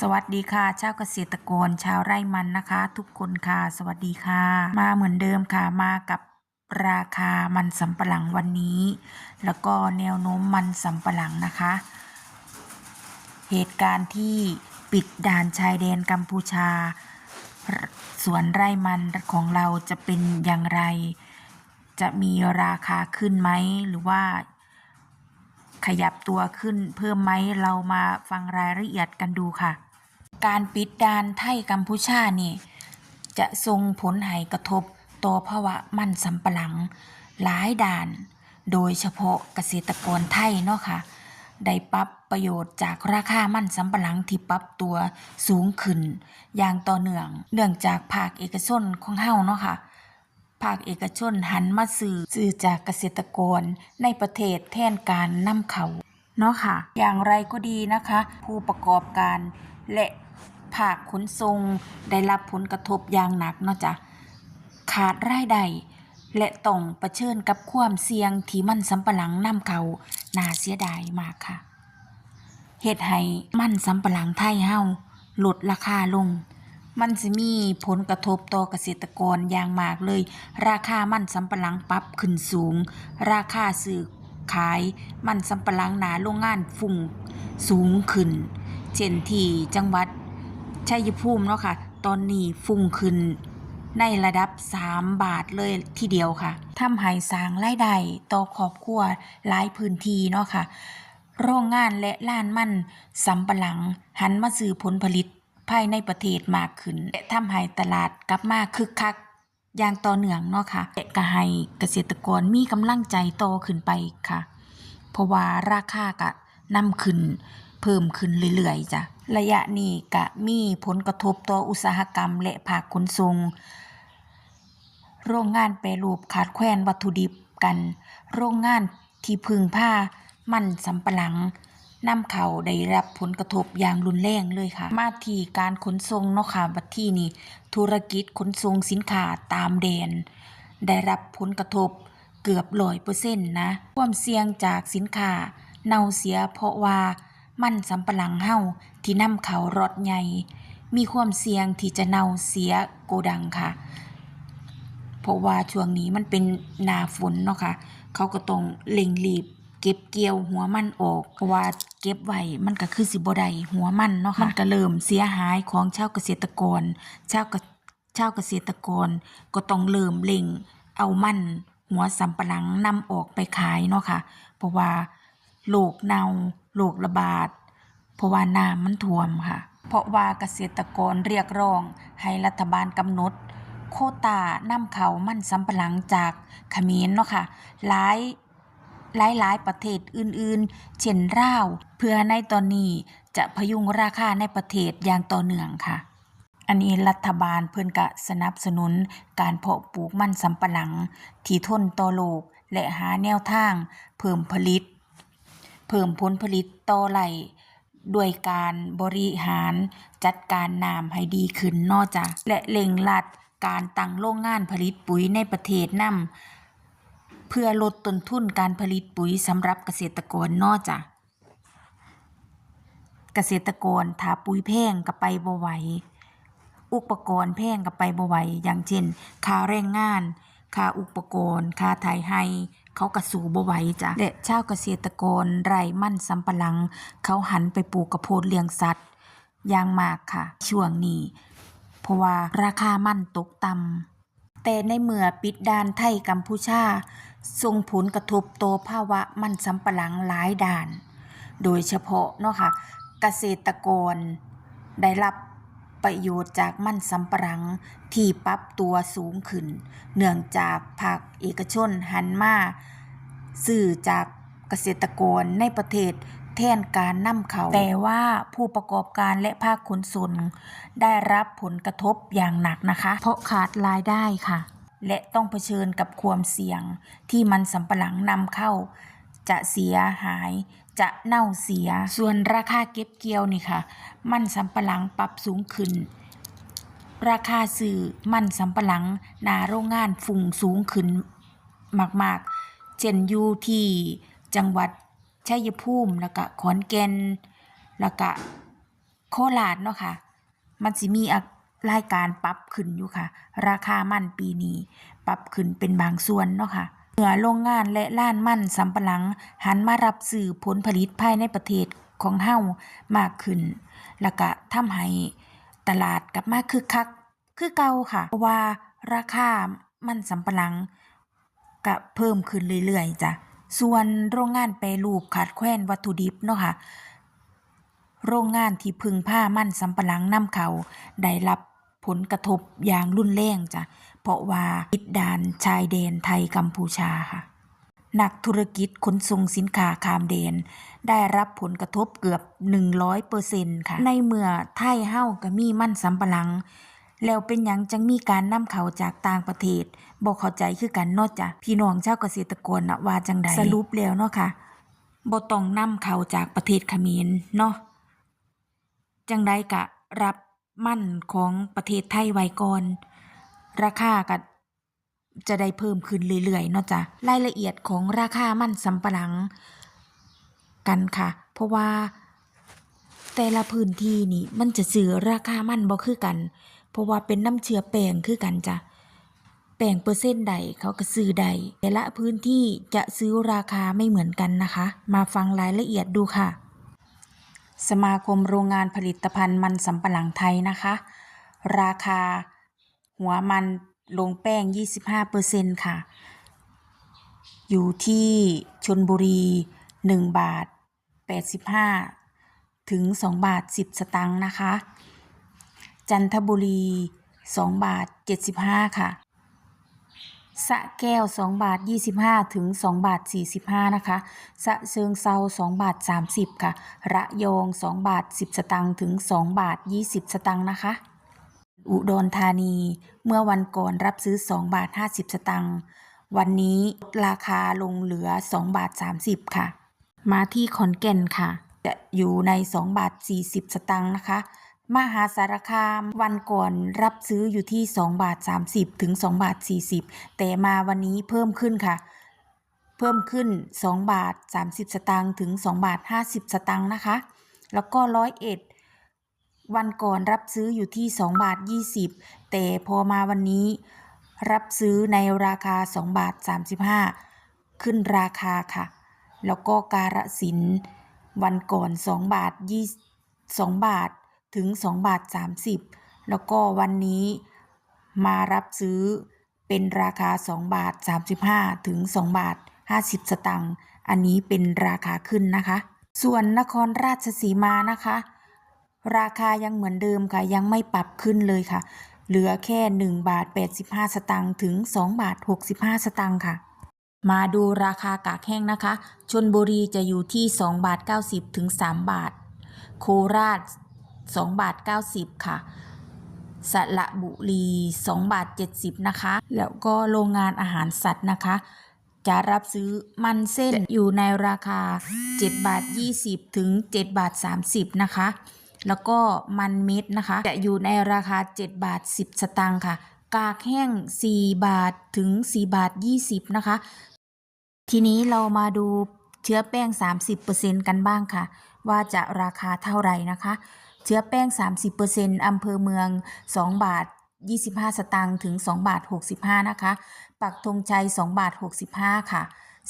สวัสดีค่ะชาวเกษตรกรชาวไร่มันนะคะ ทุกคนค่ะ สวัสดีค่ะ มาเหมือนเดิมค่ะมากับราคามันสำปะหลังวันนี้ แล้วก็แนวโน้มมันสำปะหลังนะคะ เหตุการณ์ที่ปิดด่านชายแดนกัมพูชา สวนไร่มันของเราจะเป็นอย่างไร จะมีราคาขึ้นไหมหรือว่าขยับตัวขึ้นเพิ่มไหมเรามาฟังรายละเอียดกันดูค่ะ การปิดด่านไทยกัมพูชานี่ จะส่งผลให้กระทบต่อภาวะมันสำปะหลัง หลายด่าน โดยเฉพาะเกษตรกรไทยเนาะค่ะได้ปรับประโยชน์จากราคามันสำปะหลังที่ปรับตัวสูงขึ้น อย่างต่อเนื่อง เนื่องจากภาคเอกชนของเฮาเนาะค่ะภาคเอกชนหันมาซื้อซื้อจากเกษตรกรในประเทศแทนการนำเขาเนาะค่ะ อย่างไรก็ดีนะคะ ผู้ประกอบการและ ภาคขนส่งได้รับผลกระทบอย่างหนักเนาะจ้ะขาดรายได้และต้องเผชิญกับความเสี่ยงที่มันสำปะหลังนำเขาน่าเสียดายมากค่ะเฮ็ดให้มันสำปะหลังไทยเฮาลดราคาลง มันสิมีผลกระทบต่อเกษตรกรอย่างมากเลย ราคามันสำปะหลังปรับขึ้นสูง ราคาซื้อขายมันสำปะหลังหนาโรงงานฝุ่งสูงขึ้น เช่นที่จังหวัด ชัยภูมิเนาะค่ะ ตอนนี้ฝุ่งขึ้นในระดับ 3 บาทเลยทีเดียวค่ะทำให้สร้างรายได้ต่อครอบครัวหลายพื้นที่เนาะค่ะ โรงงานและล้านมันสำปะหลัง หันมาซื้อผลผลิตภายในประเทศมากขึ้น และทำให้ตลาดกลับมาคึกคักอย่างต่อเนื่องเนาะค่ะและก็ให้เกษตรกรมีกำลังใจโตขึ้นไปค่ะ เพราะว่าราคาก็นำขึ้น เพิ่มขึ้นเรื่อยๆจ้ะ ระยะนี้ก็มีผลกระทบต่ออุตสาหกรรมและภาคขนส่ง โรงงานแปรรูปขาดแคลนวัตถุดิบกัน โรงงานที่พึ่งผ้ามันสำปะหลังนำเขาได้รับผลกระทบอย่างรุนแรงเลยค่ะ มาที่การขนส่งเนาะค่ะบัดที่นี่ธุรกิจขนส่งสินค้าตามแดน ได้รับผลกระทบเกือบร้อยเปอร์เซ็นต์นะ ความเสี่ยงจากสินค้าเน่าเสียเพราะว่า มันสำปะหลังเฮาที่นำเขารถใหญ่ มีความเสี่ยงที่จะเน่าเสียโกดังค่ะ เพราะว่าช่วงนี้มันเป็นหนาฝนเนาะค่ะ เขาก็ต้องเร่งรีบ เก็บเกี่ยวหัวมันออกเพราะว่าเก็บไว้มันก็คือสิบ่ได้หัวมันเนาะค่ะมันก็เริ่มเสียหายของชาวเกษตรกรชาวกะชาวเกษตรกรก็ต้องเริ่มเร่งเอามันหัวสำปะหลังนำออกไปขายเนาะค่ะ เพราะว่าโรคเน่า โรคระบาดเพราะว่าน้ำมันท่วมค่ะ เพราะว่าเกษตรกรเรียกร้องให้รัฐบาลกำหนด โควตานำเขามันสำปะหลังจากเขมรเนาะค่ะหลายหลายหลายประเทศอื่นๆ เช่นลาว เพื่อในตอนนี้จะพยุงราคาในประเทศอย่างต่อเนื่องค่ะ อันนี้รัฐบาลเพิ่อนก็สนับสนุนการเพาะปลูกมันสำปะหลัง ที่ทนต่อโลกและหาแนวทางเพิ่มผลิต เพิ่มผลผลิตต่อไร่ด้วยการบริหารจัดการน้ำให้ดีขึ้นนอกจากและเร่งรัดการตั้งโรงงานผลิตปุ๋ยในประเทศนำเพื่อลดต้นทุนการผลิตปุ๋ยสำหรับเกษตรกรนอกจากเกษตรกรถ้าปุ๋ยแพงก็ไปบ่ไหวอุปกรณ์แพงก็ไปบ่ไหวอย่างเช่น ค่าแรงงาน ค่าอุปกรณ์ ค่าไถให้ เขาก็สู้บ่ไหวจ้ะและชาวเกษตรกรไร่มั่นสำปะหลัง เขาหันไปปลูกกระโพดเลี้ยงสัตว์อย่างมากค่ะ ช่วงนี้ เพราะว่าราคามั่นตกต่ำแต่ในเมื่อปิดด่านไทยกัมพูชาส่งผลกระทบต่อภาวะมันสำปะหลังหลายด่าน โดยเฉพาะเนาะค่ะ เกษตรกรได้รับ ประโยชน์จากมันสำปะหลังที่ปรับตัวสูงขึ้น เนื่องจากภาคเอกชนหันมาซื้อจากเกษตรกรในประเทศแทนการนำเขา แต่ว่าผู้ประกอบการและภาคขนส่งได้รับผลกระทบอย่างหนักนะคะ เพราะขาดรายได้ค่ะ และต้องเผชิญกับความเสี่ยงที่มันสำปะหลังนำเข้า จะเสียหาย จะเน่าเสีย ส่วนราคาเก็บเกี่ยวนี่ค่ะ มันสำปะหลังปรับสูงขึ้น ราคาซื้อมันสำปะหลังนาโรงงานฝุ่งสูงขึ้นมากๆ เช่นอยู่ที่จังหวัดชัยภูมิแล้วก็ขอนแก่นแล้วก็โคราชเนาะค่ะ มันสิมีรายการปรับขึ้นอยู่ค่ะ ราคามันปีนี้ ปรับขึ้นเป็นบางส่วนเนาะค่ะ เมื่อโรงงานและล้านมันสำปะหลังหันมารับซื้อผลผลิตภายในประเทศของเฮามากขึ้น แล้วก็ทำให้ตลาดกลับมาคึกคัก คือเก่าค่ะ เพราะว่าราคามันสำปะหลังก็เพิ่มขึ้นเรื่อยๆจ้ะ ส่วนโรงงานแปรรูปขาดแคลนวัตถุดิบเนาะค่ะ โรงงานที่พึ่งผ้ามั่นสำปะหลังนำเขาได้รับผลกระทบอย่างรุนแรงจ้ะ เพราะว่าติดด่านชายแดนไทยกัมพูชาค่ะ นักธุรกิจขนส่งสินค้าข้ามแดน ได้รับผลกระทบเกือบ 100%ค่ะ ในเมื่อไทยเฮาก็มีมั่นสำปะหลัง แล้วเป็นหยังจังมีการนำเข้าจากต่างประเทศบ่เข้าใจคือกันเนาะจ้ะพี่น้องชาวเกษตรกรน่ะว่าจังใดสรุปแล้วเนาะค่ะบ่ต้องนำเข้าจากประเทศเขมรเนาะจังใดกะรับมั่นของประเทศไทยไว้ก่อน ราคาก็จะได้เพิ่มขึ้นเรื่อยๆเนาะจ้ะรายละเอียดของราคามันสำปะหลังกันค่ะ เพราะว่าแต่ละพื้นที่นี่มันจะซื้อราคามันบ่คือกัน เพราะว่าเป็นน้ำเชื้อแป้งคือกันจ้ะแป้งเปอร์เซ็นต์ใดเขาก็ซื้อใด แต่ละพื้นที่จะซื้อราคาไม่เหมือนกันนะคะ มาฟังรายละเอียดดูค่ะ สมาคมโรงงานผลิตภัณฑ์มันสำปะหลังไทยนะคะ ราคา หัวมันลงแป้ง 25%ค่ะ อยู่ที่ชนบุรี 1 บาท 85 ถึง 2 บาท 10 สตังค์นะคะ จันทบุรี 2 บาท 75 ค่ะสะแก้ว 2 บาท 25 ถึง 2 บาท 45 นะคะ สะเชิงเซา2 บาท 30 ค่ะ ระยอง 2 บาท 10 สตังค์ถึง 2 บาท 20 สตังค์นะคะ อุดรธานี เมื่อวันก่อนรับซื้อ 2 บาท 50 สตังค์วันนี้ราคาลงเหลือ 2 บาท 30 ค่ะ มาที่ขอนแก่นค่ะ จะอยู่ใน 2 บาท 40 สตังค์นะคะ มหาสารคามวันก่อนรับซื้ออยู่ที่ 2 บาท 30 ถึง 2 บาท 40 แต่มาวันนี้เพิ่มขึ้นค่ะ เพิ่มขึ้น 2 บาท 30 สตางค์ถึง 2 บาท 50 สตางค์นะคะ แล้วก็ร้อยเอ็ด วันก่อนรับซื้ออยู่ที่ 2 บาท 20 แต่พอมาวันนี้ รับซื้อในราคา 2 บาท 35 ขึ้นราคาค่ะ แล้วก็การสินวันก่อน 2 บาท20 2บาทถึง 2 บาท 30 แล้วก็วันนี้มารับซื้อเป็นราคา 2 บาท 35 ถึง 2 บาท 50 สตังค์ อันนี้เป็นราคาขึ้นนะคะ ส่วนนครราชสีมานะคะ ราคายังเหมือนเดิมค่ะ ยังไม่ปรับขึ้นเลยค่ะ เหลือแค่ 1 บาท 85 สตังค์ถึง 2 บาท 65 สตังค์ค่ะ มาดูราคากากแห้งนะคะ ชนบุรีจะอยู่ที่ 2 บาท 90 ถึง 3 บาท โคราช 2 บาท 90 ค่ะสระบุรี2บาท70 นะคะ แล้วก็โรงงานอาหารสัตว์นะคะ จะรับซื้อมันเส้นอยู่ในราคา 7 บาท 20 ถึง 7 บาท 30 นะคะ แล้วก็มันเม็ดนะคะ จะอยู่ในราคา 7 บาท 10 สตางค์ค่ะ กากแห้ง 4 บาทถึง 4 บาท 20 นะคะ ทีนี้เรามาดูเชื้อแป้ง 30%กันบ้างค่ะ ว่าจะราคาเท่าไหร่นะคะ เชื้อแป้ง 30%อำเภอเมือง 2 บาท 25 สตางค์ถึง 2 บาท 65 นะคะ ปักธงชัย 2 บาท 65 ค่ะ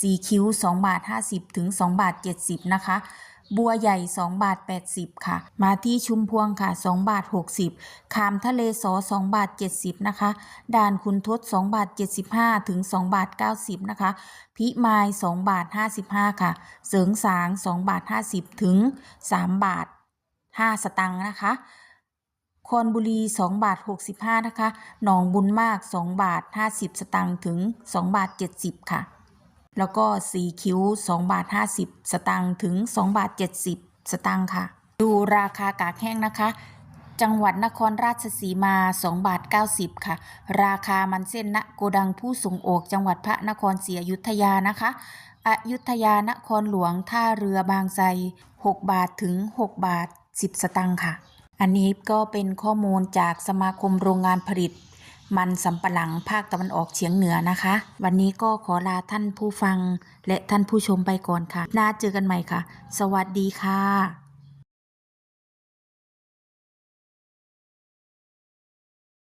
สีคิ้ว 2 บาท 50 ถึง 2 บาท 70 นะคะ บัวใหญ่ 2 บาท 80 ค่ะ มาที่ชุมพวงค่ะ 2 บาท 60คามทะเลสอ2บาท 70 นะคะ ด่านคุณทศ2บาท 75 ถึง 2 บาท 90 นะคะ พิมาย 2 บาท 55 ค่ะ เสริงสาง 2 บาท 50 ถึง 3 บาท 5 สตังค์นะคะคอนบุรี 2 บาท 65 นะคะ หนองบุญมาก 2 บาท 50 สตังค์ถึง 2 บาท 70 ค่ะ แล้วก็สีคิ้ว2บาท50 สตังค์ถึง2บาท70 สตังค์ค่ะ ดูราคากากแห้งนะคะ จังหวัดนครราชสีมา2บาท90 ค่ะ ราคามันเส้นณโกดังผู้ส่งออกจังหวัดพระนครศรีอยุธยานะคะอยุธยานครหลวงท่าเรือบางไทร6บาทถึง 6 บาท 10 สตังค์ค่ะ อันนี้ก็เป็นข้อมูลจากสมาคมโรงงานผลิต มันสำปะหลังภาคตะวันออกเฉียงเหนือนะคะ วันนี้ก็ขอลาท่านผู้ฟังและท่านผู้ชมไปก่อนค่ะน่าเจอกันใหม่ค่ะ สวัสดีค่ะ